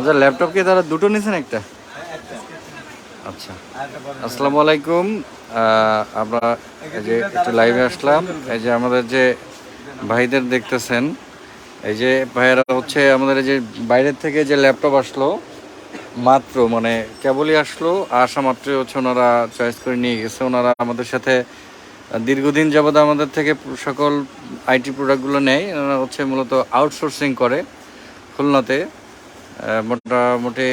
আচ্ছা ল্যাপটপ কি তারা দুটো নিছেন একটা? আচ্ছা আসসালামু আলাইকুম। আমরা এই যে একটু লাইভে আসলাম। এই যে আমাদের যে ভাইদের দেখতেছেন, এই যে ভাইয়েরা হচ্ছে আমাদের যে বাইরের থেকে যে ল্যাপটপ আসলো, মাত্র মানে কেবলই আসলো, আসা মাত্রই হচ্ছে ওনারা চয়েস করে নিয়ে গেছে। ওনারা আমাদের সাথে দীর্ঘদিন যাবত আমাদের থেকে সকল আইটি প্রোডাক্টগুলো নেয়। ওনারা হচ্ছে মূলত আউটসোর্সিং করে খুলনাতে। মোটামুটি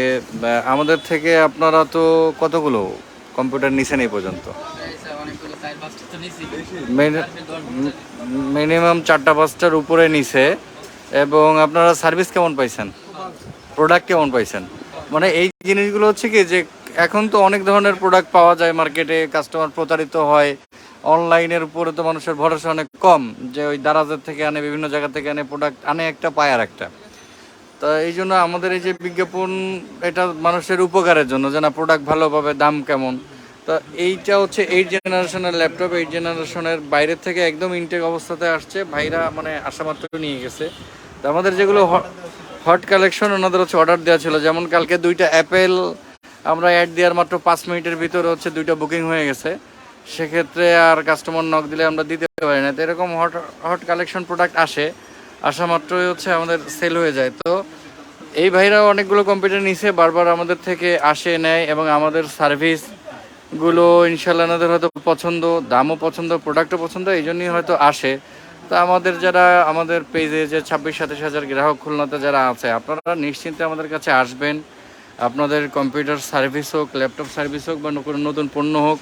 আমাদের থেকে আপনারা তো কতগুলো কম্পিউটার নিছেন এই পর্যন্ত? মিনিমাম চারটা পাঁচটার উপরে নিছে, এবং আপনারা সার্ভিস কেমন পাইছেন? প্রোডাক্ট কেমন পাইছেন? মানে এই জিনিসগুলো হচ্ছে কি যে, এখন তো অনেক ধরনের প্রোডাক্ট পাওয়া যায় মার্কেটে কাস্টমার প্রতারিত হয় অনলাইনের উপরে তো মানুষের ভরসা অনেক কম, যে ওই দারাজের থেকে আনে, বিভিন্ন জায়গা থেকে আনে প্রোডাক্ট আনে একটা, পায় আর একটা তো এই জন্য আমাদের এই যে বিজ্ঞাপন, এটা মানুষের উপকারের জন্য, যে না প্রোডাক্ট ভালো পাবে দাম কেমন। তো এইটা হচ্ছে এইট জেনারেশনের ল্যাপটপ এইট জেনারেশনের বাইরের থেকে একদম ইনটেক অবস্থাতে আসছে, ভাইরা মানে আসা মাত্র নিয়ে গেছে। তো আমাদের যেগুলো হট কালেকশন ওনাদের হচ্ছে অর্ডার দেওয়া ছিল, যেমন কালকে দুইটা অ্যাপেল আমরা অ্যাড দেওয়ার মাত্র পাঁচ মিনিটের ভিতরে হচ্ছে দুইটা বুকিং হয়ে গেছে। সেক্ষেত্রে আর কাস্টমার নক দিলে আমরা দিতে পারি না। তো এরকম হট হট কালেকশন প্রোডাক্ট আসে আসা মাত্রই হচ্ছে আমাদের সেল হয়ে যায়। তো এই ভাইরা অনেকগুলো কম্পিউটার নিছে, বারবার আমাদের থেকে আসে, নেয় এবং আমাদের সার্ভিসগুলো ইনশাল্লাহ ওনাদের হয়তো পছন্দ, দামও পছন্দ প্রোডাক্টও পছন্দ, এই জন্যই হয়তো আসে। তো আমাদের যারা, আমাদের পেজে যে ছাব্বিশ, সাতাশ হাজার গ্রাহক খুলনাতে যারা আছে, আপনারা নিশ্চিন্তে আমাদের কাছে আসবেন। আপনাদের কম্পিউটার সার্ভিস হোক ল্যাপটপ সার্ভিস হোক বা কোনো নতুন পণ্য হোক,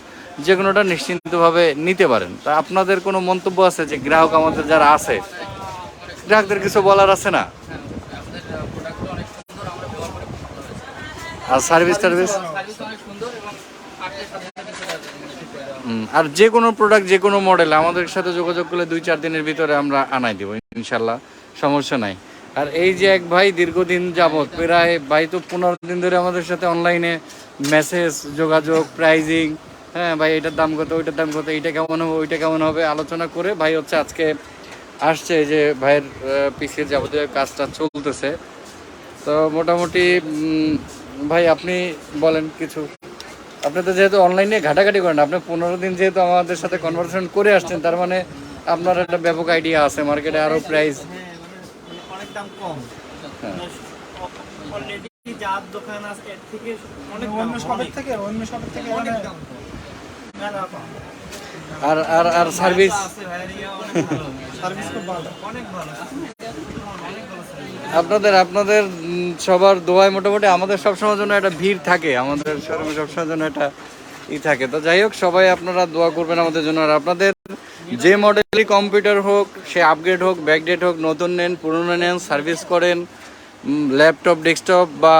যে কোনোটা নিশ্চিন্তভাবে নিতে পারেন। তা আপনাদের কোনো মন্তব্য আছে যে গ্রাহক আমাদের যারা আছে, গ্রাহকদের কিছু বলার আছে না? আর সার্ভিস টার্ভিস আর যে কোনো প্রোডাক্ট যে কোনো মডেল আমাদের সাথে যোগাযোগ করলে দুই চার দিনের ভিতরে আমরা আনাই দেবো, ইনশাল্লাহ। সমস্যা নাই। আর এই যে এক ভাই দীর্ঘদিন যাবত প্রায়, ভাই তো পনেরো দিন ধরে আমাদের সাথে অনলাইনে মেসেজ যোগাযোগ প্রাইজিং হ্যাঁ ভাই এটার দাম কত, ওইটার দাম কত, এইটা কেমন হবে, ওইটা কেমন হবে, আলোচনা করে ভাই হচ্ছে আজকে আসছে যে ভাইয়ের পিসির যাবতীয় কাজটা চলতেছে। তো মোটামুটি ভাই আপনি বলেন কিছু আপনি তো যেহেতু অনলাইনে ঘাটাঘাটি করেন আপনি পনেরো দিন যেহেতু আমাদের সাথে কনভারসেশন করে আসছেন তার মানে আপনার একটা ব্যাপক আইডিয়া আছে মার্কেটে আরও প্রাইস অনেক দাম কম। যার দোকান আছে এর থেকে অনেক অন্য শপের থেকে অন্য শপের থেকে অনেক দাম আর আর আর সার্ভিস আছে ভাইয়া অনেক ভালো সার্ভিস খুব ভালো অনেক ভালো। আপনাদের আপনাদের সবার দোয়ায় মোটামুটি আমাদের সবসময় জন্য একটা ভিড় থাকে, আমাদের সবসময় জন্য একটা ই থাকে। তো যাই হোক, সবাই আপনারা দোয়া করবেন আমাদের জন্য। আর আপনাদের যে মডেলই কম্পিউটার হোক, সে আপগ্রেড হোক ব্যাকডেট হোক, নতুন নেন, পুরনো নেন সার্ভিস করেন ল্যাপটপ ডেস্কটপ বা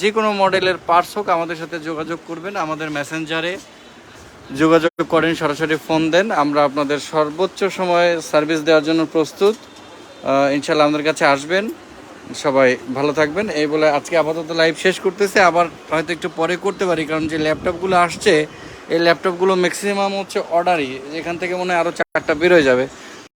যে কোনো মডেলের পার্টস হোক, আমাদের সাথে যোগাযোগ করবেন। আমাদের মেসেঞ্জারে যোগাযোগ করেন, সরাসরি ফোন দেন। আমরা আপনাদের সর্বোচ্চ সময়ে সার্ভিস দেওয়ার জন্য প্রস্তুত। ইনশাল্লাহ আমাদের কাছে আসবেন। সবাই ভালো থাকবেন। এই বলে আজকে আপাতত লাইভ শেষ করতেছে। আবার হয়তো একটু পরে করতে পারি, কারণ যে ল্যাপটপগুলো আসছে, এই ল্যাপটপগুলো ম্যাক্সিমাম হচ্ছে অর্ডারই এখান থেকে মনে হয় আরও চারটা বেরোয় যাবে।